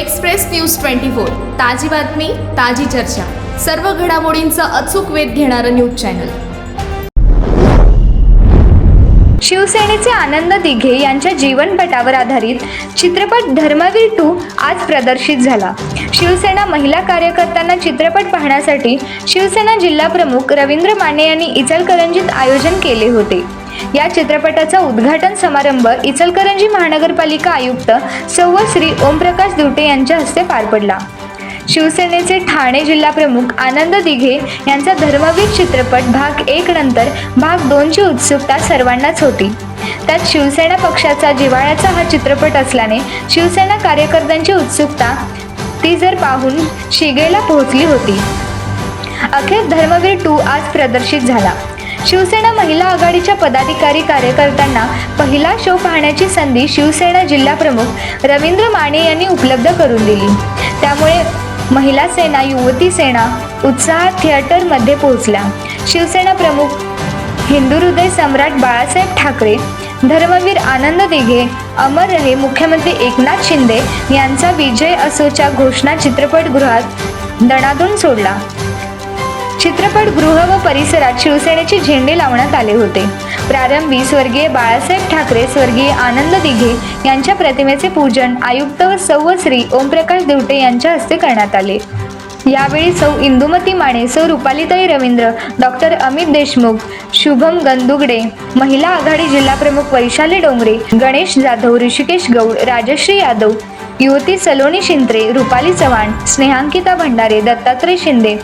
Express news twenty four. ताजी बातमी ताजी चर्चा. सर्व घडामोडींचा अचूक वेध घेणारं न्यूज चॅनल. शिवसेनेचे आनंद दिघे यांच्या जीवनपटावर आधारित चित्रपट धर्मवीर टू आज प्रदर्शित झाला. शिवसेना महिला कार्यकर्त्यांना चित्रपट पाहण्यासाठी शिवसेना जिल्हा प्रमुख रवींद्र माने यांनी इचलकरंजीत आयोजन केले होते. या चित्रपटाचा उद्घाटन समारंभ इचलकरंजी महानगरपालिका आयुक्त सौ श्री ओमप्रकाश दुटे यांच्या हस्ते पार पडला. शिवसेनेचे ठाणे जिल्हा प्रमुख आनंद दिघे यांचा धर्मवीर चित्रपट भाग एक नंतर भाग दोनची उत्सुकता सर्वांनाच होती. त्यात शिवसेना पक्षाचा जिव्हाळ्याचा हा चित्रपट असल्याने शिवसेना कार्यकर्त्यांची उत्सुकता ती जर पाहून शिगेला पोहोचली होती. अखेर धर्मवीर टू आज प्रदर्शित झाला. शिवसेना महिला आघाडीच्या पदाधिकारी कार्यकर्त्यांना पहिला शो पाहण्याची संधी शिवसेना जिल्हाप्रमुख रवींद्र माने यांनी उपलब्ध करून दिली. त्यामुळे महिला सेना युवती सेना उत्साहात थिएटरमध्ये पोहोचला शिवसेना प्रमुख हिंदू हृदय सम्राट बाळासाहेब ठाकरे धर्मवीर आनंद दिघे अमर रहे मुख्यमंत्री एकनाथ शिंदे यांचा विजय असोच्या घोषणा चित्रपटगृहात दणादून सोडला. चित्रपटगृह व परिसरात शिवसेनेचे झेंडे लावण्यात आले होते. प्रारंभी स्वर्गीय बाळासाहेब ठाकरे स्वर्गीय आनंद दिघे यांच्या प्रतिमेचे पूजन आयुक्त व सौ श्री ओमप्रकाश देवटे यांच्या हस्ते करण्यात आले. यावेळी सौ इंदुमती माने सौ रुपालीताई रवींद्र डॉक्टर अमित देशमुख शुभम गंदुगडे महिला आघाडी जिल्हा प्रमुख वैशाली डोंगरे गणेश जाधव ऋषिकेश गौड राजश्री यादव युवती सलोनी शिंत्रे रुपाली चव्हाण स्नेहांकिता भंडारे दत्तात्रय शिंदे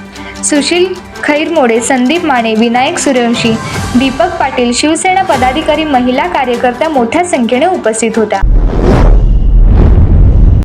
सुशील खैरमोडे संदीप माने विनायक सूर्यवंशी दीपक पाटील शिवसेना पदाधिकारी महिला कार्यकर्त्या मोठ्या संख्येने उपस्थित होत्या.